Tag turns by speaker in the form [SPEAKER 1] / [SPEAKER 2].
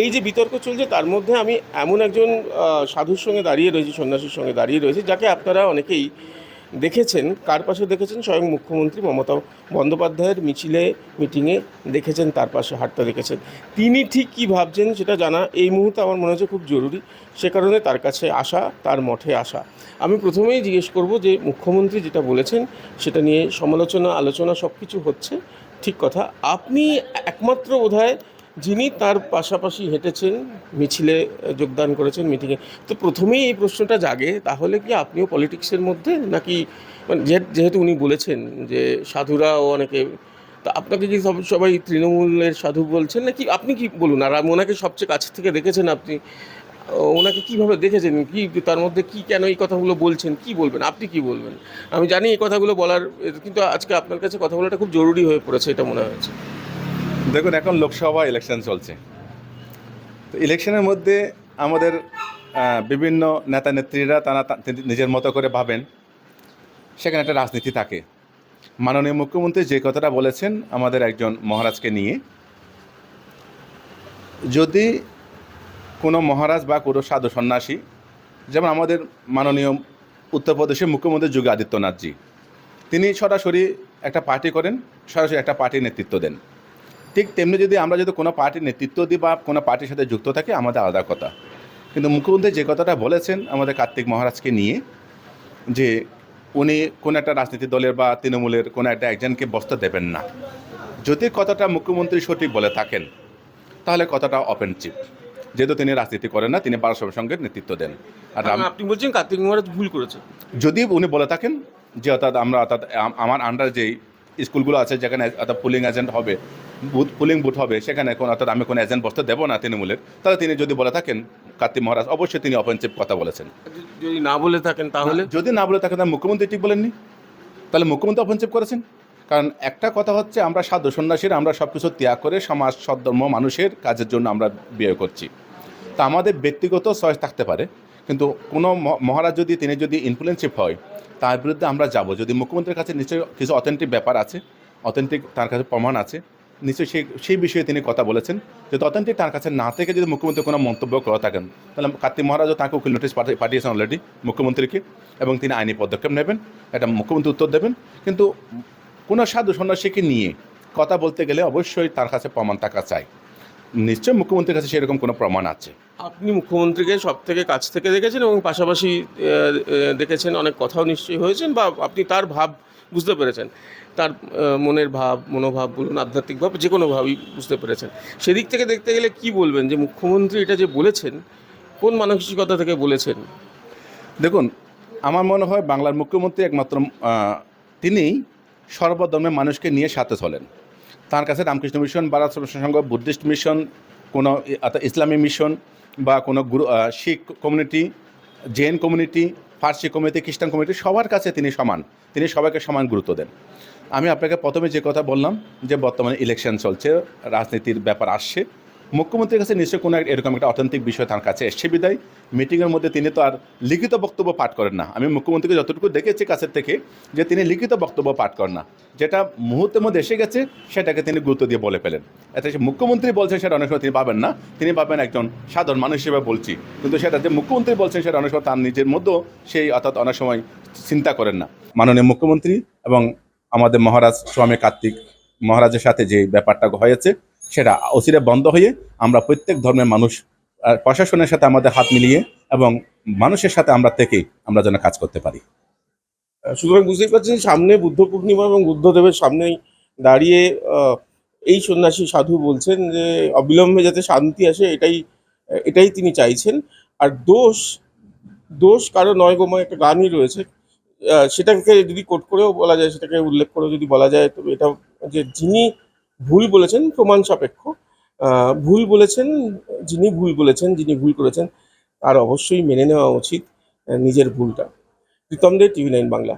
[SPEAKER 1] এই যে বিতর্ক চলছে, তার মধ্যে আমি এমন একজন সাধুর সঙ্গে দাঁড়িয়ে রয়েছি, সন্ন্যাসীর সঙ্গে দাঁড়িয়ে রয়েছি, যাকে আপনারা অনেকেই দেখেছেন, কার পাশে দেখেছেন? স্বয়ং মুখ্যমন্ত্রী মমতা বন্দ্যোপাধ্যায়ের মিছিলে, মিটিংয়ে দেখেছেন, তার পাশে হাঁটতে দেখেছেন। তিনি ঠিক কী ভাবছেন সেটা জানা এই মুহূর্তে আমার মনে হচ্ছে খুব জরুরি। সে কারণে তার কাছে আসা, তার মঠে আসা। আমি প্রথমেই জিজ্ঞেস করব যে, মুখ্যমন্ত্রী যেটা বলেছেন, সেটা নিয়ে সমালোচনা, আলোচনা সব কিছু হচ্ছে, ঠিক কথা। আপনি একমাত্র বোধহয় যিনি তার পাশাপাশি হেঁটেছেন, মিছিলে যোগদান করেছেন মিটিংয়ে। তো প্রথমেই এই প্রশ্নটা জাগে, তাহলে কি আপনিও পলিটিক্সের মধ্যে? নাকি মানে যেহেতু উনি বলেছেন যে সাধুরাও অনেকে, তা আপনাকে কি সব, সবাই তৃণমূলের সাধু বলছেন? নাকি আপনি কি বলুন? আর ওনাকে সবচেয়ে কাছ থেকে দেখেছেন আপনি। ওনাকে কীভাবে দেখেছেন? কি, তার মধ্যে কি কেন এই কথাগুলো বলছেন? কি বলবেন? আপনি কি বলবেন? আমি জানি এই কথাগুলো বলার, কিন্তু আজকে আপনার কাছে কথা বলাটা খুব জরুরি হয়ে পড়েছে, এটা মনে হয়েছে
[SPEAKER 2] দেখুন, এখন লোকসভা ইলেকশন চলছে। তো ইলেকশনের মধ্যে আমাদের বিভিন্ন নেতা নেত্রীরা তারা নিজের মতো করে ভাবেন। সেখানে একটা রাজনীতি থাকে। মাননীয় মুখ্যমন্ত্রী যে কথাটা বলেছেন আমাদের একজন মহারাজকে নিয়ে, যদি কোনো মহারাজ বা কোনো সাধু সন্ন্যাসী, যেমন আমাদের মাননীয় উত্তরপ্রদেশের মুখ্যমন্ত্রী যোগী আদিত্যনাথজি, তিনি সরাসরি একটা পার্টি করেন, সরাসরি একটা পার্টির নেতৃত্ব দেন। ঠিক তেমনি যদি আমরা যদি কোনো পার্টির নেতৃত্ব দিই বা কোনো পার্টির সাথে যুক্ত থাকি আমাদের আলাদা কথা। কিন্তু মুখ্যমন্ত্রী যে কথাটা বলেছেন আমাদের কার্তিক মহারাজকে নিয়ে যে উনি কোনো একটা রাজনীতি দলের বা তৃণমূলের কোনো একটা একজনকে বসতে দেবেন না। যদি কথাটা মুখ্যমন্ত্রী সঠিক বলে থাকেন তাহলে কথাটা অপেনচিপ যেহেতু তিনি রাজনীতি করেন না তিনি বারোসবের সঙ্গে নেতৃত্ব দেন। আর
[SPEAKER 1] আপনি বলছেন কার্তিক মহারাজ ভুল করেছে।
[SPEAKER 2] যদি উনি বলে থাকেন যে অর্থাৎ আমরা অর্থাৎ আমার আন্ডার যেই স্কুলগুলো আছে যেখানে অর্থাৎ পুলিং এজেন্ট হবে বুথ পুলিং বুথ হবে সেখানে কোন অর্থাৎ আমি কোনো এজেন্ট বসতে দেবো না তৃণমূলের। তাহলে তিনি যদি বলে থাকেন কার্তিক মহারাজ অবশ্যই তিনি অপেনচিপ কথা বলেছেন।
[SPEAKER 1] যদি না বলে থাকেন তাহলে?
[SPEAKER 2] যদি না বলে থাকেন তাহলে মুখ্যমন্ত্রী ঠিক বলেননি। তাহলে মুখ্যমন্ত্রী অপেনচিপ করেছেন। কারণ একটা কথা হচ্ছে আমরা সাধু সন্ন্যাসীর আমরা সব কিছু ত্যাগ করে সমাজ সদ্ধর্ম মানুষের কাজের জন্য আমরা বিয়ে করছি। তা আমাদের ব্যক্তিগত চয়েস থাকতে পারে কিন্তু কোনো মহারাজ যদি তিনি যদি ইনফ্লুয়েন্সিভ হয় তার বিরুদ্ধে আমরা যাব। যদি মুখ্যমন্ত্রীর কাছে নিশ্চয়ই কিছু অথেন্টিক ব্যাপার আছে অথেন্টিক তার কাছে প্রমাণ আছে নিশ্চয়ই সেই সেই বিষয়ে তিনি কথা বলেছেন যে তদন্তে তার কাছে না থেকে যদি মুখ্যমন্ত্রী কোনো মন্তব্য করে থাকেন, তাহলে কার্তিক মহারাজও তাকে উকিল নোটিশ পাঠি- পাঠিয়েছেন অলরেডি মুখ্যমন্ত্রীকে এবং তিনি আইনি পদক্ষেপ নেবেন এটা মুখ্যমন্ত্রী উত্তর দেবেন। কিন্তু কোনো সাধু সন্ন্যাসীকে নিয়ে কথা বলতে গেলে অবশ্যই তার কাছে প্রমাণ থাকা চাই। নিশ্চয়ই মুখ্যমন্ত্রীর কাছে সেরকম কোনো প্রমাণ আছে।
[SPEAKER 1] আপনি মুখ্যমন্ত্রীকে সব থেকে কাছ থেকে দেখেছেন এবং পাশাপাশি দেখেছেন, অনেক কথাও নিশ্চয়ই হয়েছেন বা আপনি তার ভাব বুঝতে পেরেছেন। তার মনের ভাব, মনোভাব বলুন, আধ্যাত্মিক ভাব, যে কোনো ভাবই বুঝতে পেরেছেন। সেদিক থেকে দেখতে গেলে কি বলবেন যে মুখ্যমন্ত্রী এটা যে বলেছেন, কোন মানসিকতা থেকে বলেছেন?
[SPEAKER 2] দেখুন, আমার মনে হয় বাংলার মুখ্যমন্ত্রী একমাত্র তিনি সর্বধর্মের মানুষকে নিয়ে সাথে চলেন। তার কাছে রামকৃষ্ণ মিশন বা সংঘ বুদ্ধিস্ট মিশন, কোনো ইসলামী মিশন বা কোনো গুরু শিখ community Jain community Parsi committee, খ্রিস্টান কমিটি, সবার কাছে তিনি সমান। তিনি সবাইকে সমান গুরুত্ব দেন। আমি আপনাকে প্রথমে যে কথা বললাম, যে বর্তমানে ইলেকশন চলছে, রাজনীতির ব্যাপার আসছে মুখ্যমন্ত্রীর কাছে নিশ্চয়ই কোনো এরকম একটা অর্থনৈতিক বিষয় তার কাছে এসছে বিদায়। মিটিংয়ের মধ্যে তিনি তো আর লিখিত বক্তব্য পাঠ করেন না। আমি মুখ্যমন্ত্রীকে যতটুকু দেখেছি কাছের থেকে যে তিনি লিখিত বক্তব্য পাঠ করেন না। যেটা মুহূর্তের মধ্যে এসে গেছে, সেটাকে তিনি গুরুত্ব দিয়ে বলে ফেলেন। এতে মুখ্যমন্ত্রী বলছেন সেটা অনেক সময় তিনি পাবেন না। তিনি পাবেন একজন সাধারণ মানুষ হিসেবে বলছি। কিন্তু সেটা যে মুখ্যমন্ত্রী বলছেন সেটা অনেক সময় তার নিজের মধ্যেও সেই অর্থাৎ অনেক সময় চিন্তা করেন না। মাননীয় মুখ্যমন্ত্রী এবং আমাদের মহারাজ স্বামী কার্তিক মহারাজের সাথে যে ব্যাপারটা হয়েছে সেটা অচিরে বন্ধ হয়ে আমরা প্রত্যেক ধর্মের মানুষ প্রশাসনের সাথে আমাদের হাত মিলিয়ে এবং মানুষের সাথে আমরা থেকেই আমরা যেন কাজ করতে পারি।
[SPEAKER 1] সুতরাং বুঝতেই পারছেন, সামনে বুদ্ধ পূর্ণিমা এবং বুদ্ধদেবের সামনেই দাঁড়িয়ে এই সন্ন্যাসী সাধু বলছেন যে, অবিলম্বে যাতে শান্তি আসে, এটাই এটাই তিনি চাইছেন। আর দোষ দোষ কারও নয় গোমা একটা গানই রয়েছে। সেটাকে যদি কোট করেও বলা যায়, সেটাকে উল্লেখ করে যদি বলা যায়, তবে এটা যে যিনি ভুল বলেছেন প্রমাণ সাপেক্ষ। ভুল বলেছেন যিনি ভুল বলেছেন, যিনি ভুল করেছেন, তার অবশ্যই মেনে নেওয়া উচিত নিজের ভুলটা। Pritam Dey, TV nine Bangla.